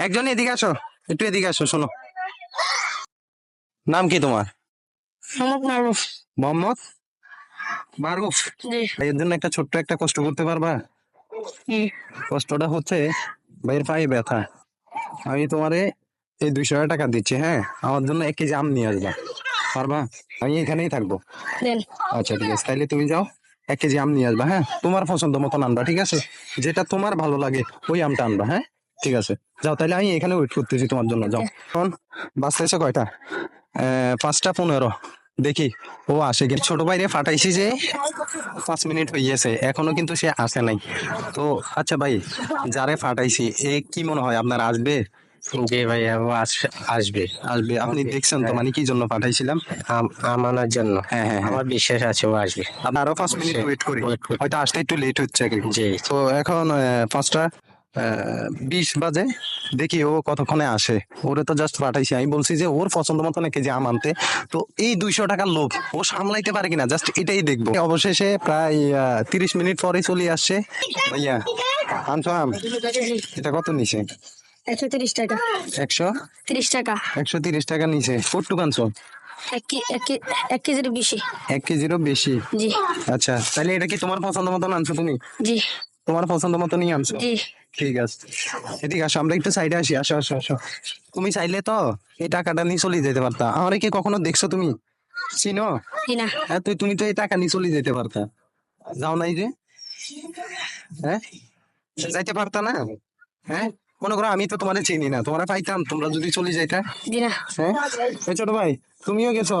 একজন এদিকে আসো একটু এদিকে আসো শোনো। নাম কি তোমার? মোহাম্মদ মারুফ ভাইয়ের জন্য একটা ছোট্ট একটা কষ্ট করতে পারবা? কষ্টটা হচ্ছে ভাইয়ের পায়ে ব্যথা। আমি তোমারে এই দুইশো টাকা দিচ্ছি হ্যাঁ? আমার জন্য এক কেজি আম নিয়ে আসবা। পারবা? আমি এখানেই থাকব। আচ্ছা ঠিক আছে। তাইলে তুমি যাও এক কেজি আম নিয়ে আসবা হ্যাঁ? তোমার পছন্দ মতন আনবা ঠিক আছে? যেটা তোমার ভালো লাগে ওই আমটা আনবা হ্যাঁ? ঠিক আছে। যাও তাহলে আমি এখানে ওয়েট করতেছি তোমার জন্য যাও। এখন বাসটা এসে কয়টা? পাঁচটা পনেরো। দেখি ও আসে কিন্তু ছোট বাইরে ফাটাইছি যে পাঁচ মিনিট হয়ে গেছে এখনও কিন্তু সে আসে নাই। তো আচ্ছা ভাই যারে ফাটাইছি এ কি মনে হয় আপনার আসবে? জি আস- আসবে। আসবে আপনি দেখছেন তো মানে কি জন্য পাঠাইছিলাম? আম- আমানোর জন্য। হ্যাঁ হ্যাঁ হ্যাঁ। আমার বিশ্বাস আছে ও আসবে। আরও পাঁচ মিনিট ওয়েট করি। হয়তো আসতে একটু লেট হচ্ছে জি তো এখন পাঁচটা বিশ বাজে। দেখি ও কতক্ষণে আসে। ওরে তো জাস্ট পাঠাইছি। আমি বলছি যে ওর পছন্দ মতো না কেজি আম আনতে। তো এই দুইশো টাকার লোভ ও সামলাইতে পারে কিনা? জাস্ট এটাই দেখব। অবশেষে প্রায় তিরিশ মিনিট পরে চলে আসছে ভাইয়া আনছো আম? এটা কত নিছে? একশো তিরিশ টাকা। একশো? তিরিশ টাকা। একশো তিরিশ টাকা নিছে। কটুক আনছো? এক বেশি। এক কেজিরও বেশি? জি। আচ্ছা তাহলে এটা কি তোমার পছন্দ মতন আনছো তুমি? জি। তোমার পছন্দ মতনই আনছো? জি। ঠিক আছে। এদিকে আসো আমরা একটু সাইডে আসি আসো আসো আসো। তুমি চাইলে তো এই টাকাটা নিয়ে চলে যেতে পারতা। আমার কি কখনো দেখছ তুমি? চিনো? হ্যাঁ তুই তুমি তো এই টাকা নিয়ে চলে যেতে পারতা। যাও নাই যে। হ্যাঁ? যাইতে পারতা না? হ্যাঁ? মনে করো আমি তো তোমার চিনি না। তোমরা পাইতাম তোমরা যদি চলে যাইতা। হ্যাঁ? ছোট ভাই তুমিও গেছো?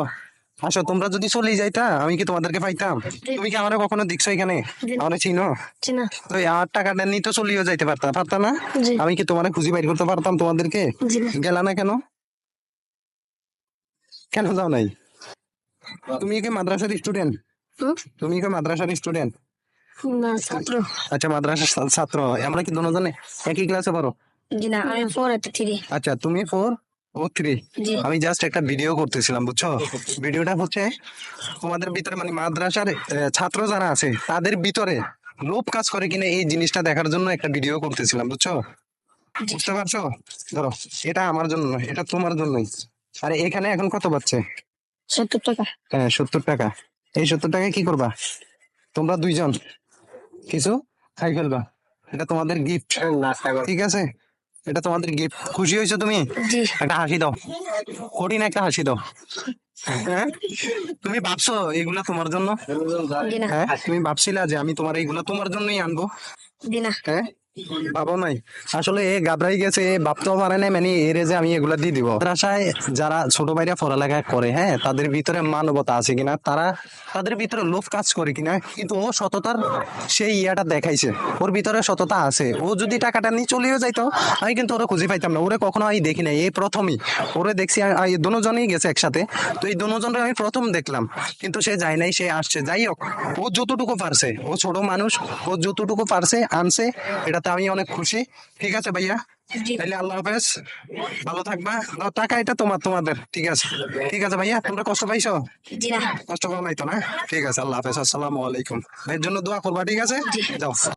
আসো তোমরা যদি চলে যাইতা আমি কি তোমাদেরকে পাইতাম? তুমি কি আমার কখনো দেখছ এখানে? আমার চিনো? তো আমার টাকাটা নিয়ে তো চলিও যাইতে পারতা পারতা না? আমি কি তোমার খুঁজে বাইর করতে পারতাম তোমাদেরকে? গেলা না কেন? কেন যাও নাই? তুমি কি মাদ্রাসার স্টুডেন্ট? তুমি কি মাদ্রাসার স্টুডেন্ট আচ্ছা মাদ্রাসার ছাত্র। আমরা কি দুজনে একই ক্লাসে পড়ো? আচ্ছা তুমি ফোর আমি জাস্ট একটা ভিডিও করতেছিলাম বুঝছ? ভিডিওটা হচ্ছে তোমাদের ভিতরে মানে মাদ্রাসার ছাত্র যারা আছে তাদের ভিতরে লোভ কাজ করে কিনা এই জিনিসটা দেখার জন্য একটা ভিডিও করতেছিলাম বুঝছ? বুঝতে পারছ? ধরো এটা আমার জন্য নয়, এটা তোমার জন্যই। আরে এখানে এখন কত পাচ্ছে সত্তর টাকা। হ্যাঁ সত্তর টাকা। এই সত্তর টাকায় কি করবা? তোমরা দুইজন। কিছু খাই ফেলবা। এটা তোমাদের গিফট ঠিক আছে? এটা তোমাদের গিফট খুশি হয়েছো তুমি? একটা হাসি দাও। কঠিন একটা হাসি দাও। হ্যাঁ? তুমি ভাবছ এগুলা তোমার জন্য? হ্যাঁ? তুমি ভাবছিলা যে আমি তোমার এইগুলা তোমার জন্যই আনব। হ্যাঁ? ভাবো নাই। আসলে এ গাবরাই গেছে ভাবতেও পারে না মানে এরে যে আমি এগুলা দিয়ে দিব। মাদ্রাসায় যারা ছোট ভাইরা পড়ালেখা করে হ্যাঁ তাদের ভিতরে মানবতা আছে কিনা, তারা, তাদের ভিতরে লোভ কাজ করে কিনা, কিন্তু ও সততার সেই ইয়াটা দেখাইছে। ওর ভিতরে সততা আছে। ও যদি টাকাটা নিয়ে চলেও যাইতো, আমি কিন্তু ওরা খুঁজে পাইতাম না। ওরে কখনো আমি দেখি নাই এই প্রথমই। ওরে দেখছি এই দুজনেই গেছে একসাথে। তো এই দুজনরে আমি প্রথম দেখলাম, কিন্তু সে যায় নাই, সে আসছে। যাই হোক, ও যতটুকু পারছে, ও ছোট মানুষ, ও যতটুকু পারছে, আনছে এটাতে আমি অনেক খুশি। ঠিক আছে ভাইয়া? তাহলে আল্লাহ হাফেজ। ভালো থাকবা। টাকা এটা তোমার তোমাদের। ঠিক আছে। ঠিক আছে ভাইয়া তোমরা কষ্ট পাইছো? কষ্ট পাও নাই তো না? ঠিক আছে আল্লাহ হাফেজ। আসসালামু আলাইকুম। এর জন্য দোয়া করবা ঠিক আছে? যাও।